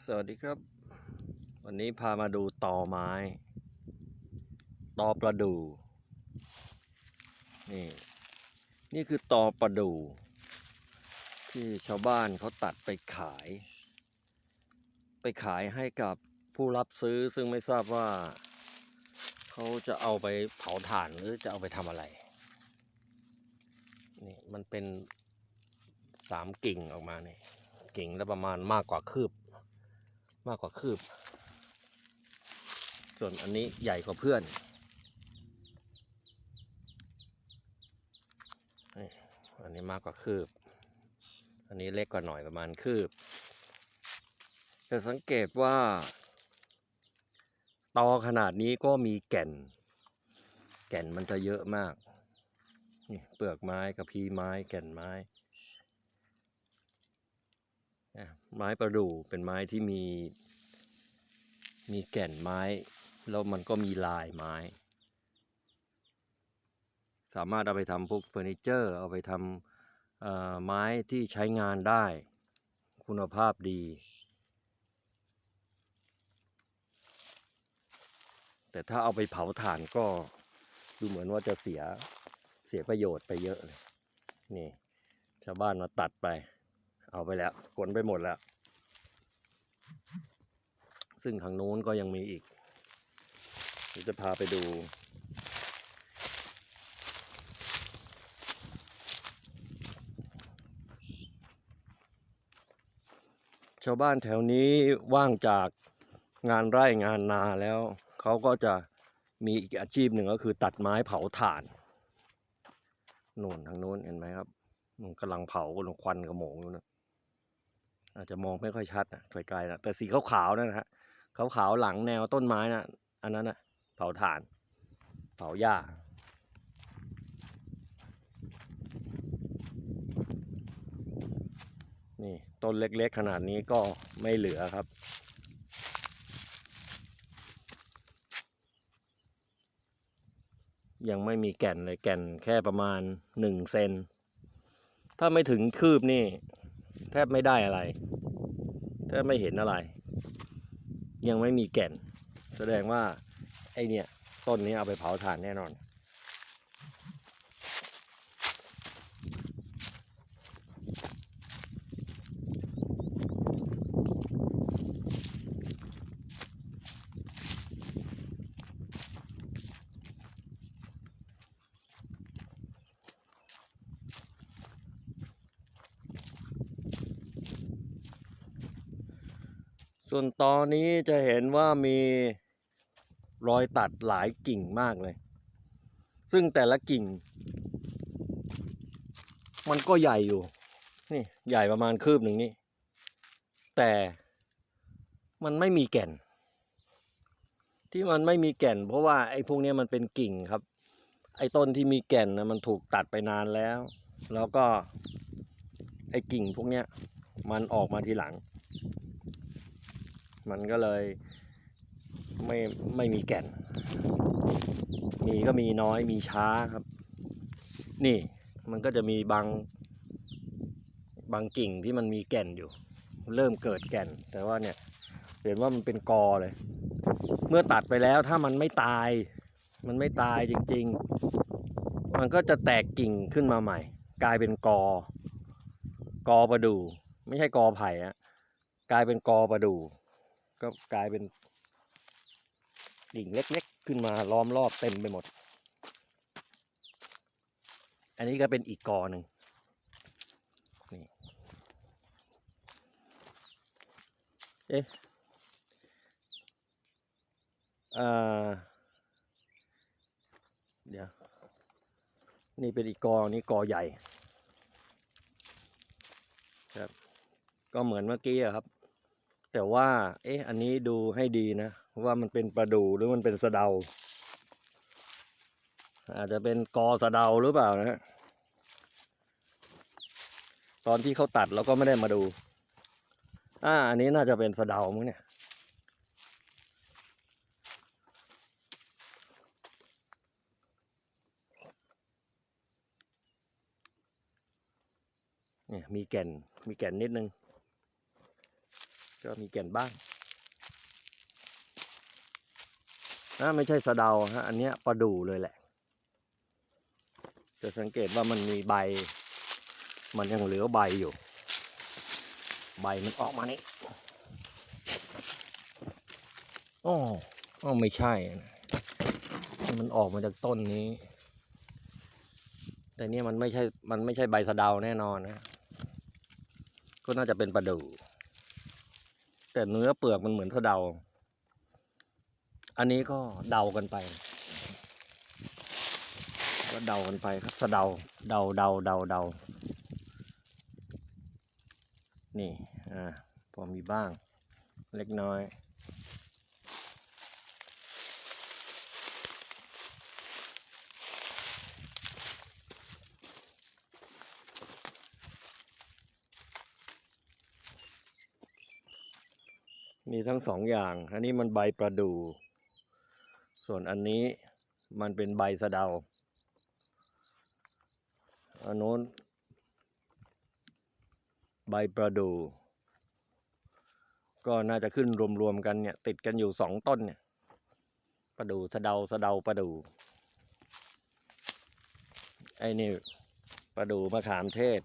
สวัสดีครับ วันนี้พามาดูตอไม้ตอประดู่นี่นี่คือตอประดู่ที่ชาวบ้านเขาตัดไปขาย ไปขายให้กับผู้รับซื้อซึ่งไม่ทราบว่า เขาจะเอาไปเผาถ่านหรือจะเอาไปทำอะไรนี่มันเป็นสามกิ่งออกมาเนี่ยกิ่งละประมาณมากกว่าคืบ มากกว่าคืบ ส่วนอันนี้ใหญ่กว่าเพื่อน อันนี้มากกว่าคืบ อันนี้เล็กกว่าหน่อยประมาณคืบแต่สังเกตว่า ตอขนาดนี้ก็มีแก่น แก่นมันจะเยอะมากนี่เปลือกไม้กับพีไม้แก่นไม้ ไม้ประดู่เป็นไม้ที่มี มีแก่นไม้ แล้วมันก็มีลายไม้ สามารถเอาไปทำพวกเฟอร์นิเจอร์ เอาไปทำอ่อไม้ที่ใช้งานได้ คุณภาพดี แต่ถ้าเอาไปเผาถ่านก็ดูเหมือนว่าจะเสียเสียประโยชน์ไปเยอะเลย นี่ ชาวบ้านมาตัดไป เอาไปแล้วขนไปหมดแล้ว ซึ่งทางโน้นก็ยังมีอีกเดี๋ยวจะพาไปดูชาวบ้านแถวนี้ว่างจากงานไร่งานนาแล้ว เขาก็จะมีอีกอาชีพหนึ่งก็คือตัดไม้เผาถ่านนู่นทางโน้นเห็นไหมครับมันกำลังเผากำลังควันกระโหมงอยู่นะ อาจจะมองไม่ค่อยชัดนะไกลๆนะแต่สีขาวๆนั่นนะฮะขาวๆหลังแนวต้นไม้นะอันนั้นนะเผาถ่าน เผาหญ้านี่ต้นเล็กๆขนาดนี้ก็ไม่เหลือครับ ยังไม่มีแก่นเลยแก่นแค่ประมาณหนึ่งเซน ถ้าไม่ถึงคืบนี่ แทบไม่ได้อะไร แทบไม่เห็นอะไร ยังไม่มีแก่น แสดงว่าไอเนี่ยต้นนี้เอาไปเผาถ่านแน่นอน ส่วนตอนนี้จะเห็นว่ามีรอยตัดหลายกิ่งมากเลย ซึ่งแต่ละกิ่ง มันก็ใหญ่อยู่ นี่ใหญ่ประมาณคืบหนึ่งนี่ แต่มันไม่มีแก่น ที่มันไม่มีแก่น เพราะว่าไอ้พวกนี้มันเป็นกิ่งครับ ไอ้ต้นที่มีแก่นนะมันถูกตัดไปนานแล้ว แล้วก็ไอ้กิ่งพวกนี้มันออกมาทีหลัง มันก็เลยไม่ไม่มีแก่น มีก็มีน้อยมีช้าครับ นี่มันก็จะมีบางบางกิ่งที่มันมีแก่นอยู่ เริ่มเกิดแก่น แต่ว่าเนี่ยเห็นว่ามันเป็นกอเลย เมื่อตัดไปแล้วถ้ามันไม่ตาย มันไม่ตายจริง ๆ มันก็จะแตกกิ่งขึ้นมาใหม่ กลายเป็นกอ กอประดู่ไม่ใช่กอไผ่อะกลายเป็นกอประดู่ ก็กลายเป็นดิ่งเล็กๆ ขึ้นมาล้อมรอบเต็มไปหมด อันนี้ก็เป็นอีกกอหนึ่งนี่เอ๊ะอ่าเดี๋ยว นี่เป็นอีกกอนี้กอใหญ่ ครับ ก็เหมือนเมื่อกี้ครับ แต่ว่า เอ๊ะ อันนี้ดูให้ดีนะ ว่ามันเป็นประดูหรือมันเป็นสะเดา อาจจะเป็นกอสะเดาหรือเปล่านะตอนที่เขาตัดเราก็ไม่ได้มาดู อ่า อันนี้น่าจะเป็นสะเดามั้งเนี่ย เนี่ย มีแก่น มีแก่นนิดนึง ก็มีแก่นบ้างนะไม่ใช่สะเดาฮะอันเนี้ยประดู่เลยแหละ จะสังเกตว่ามันมีใบ มันยังเหลือใบอยู่ ใบมันออกมานี่อ๋ออ๋อไม่ใช่มันออกมาจากต้นนี้ แต่เนี่ยมันไม่ใช่ มันไม่ใช่ใบสะเดาแน่นอนนะ ก็น่าจะเป็นประดู่ แต่เนื้อเปลือกมันเหมือนสะเดา อันนี้ก็เดากันไป ก็เดากันไปครับสะเดา เดาเดาเดาเดา นี่ อ่า พอมีบ้าง เล็กน้อย มีทั้งสองอย่าง อันนี้มันใบประดู่ ส่วนอันนี้มันเป็นใบสะเดา อันโน้น ใบประดู่ ก็น่าจะขึ้นรวมๆกันเนี่ย ติดกันอยู่สองต้นเนี่ย ประดู่สะเดาสะเดาประดู่ ไอ้นี่ประดู่มะขามเทศ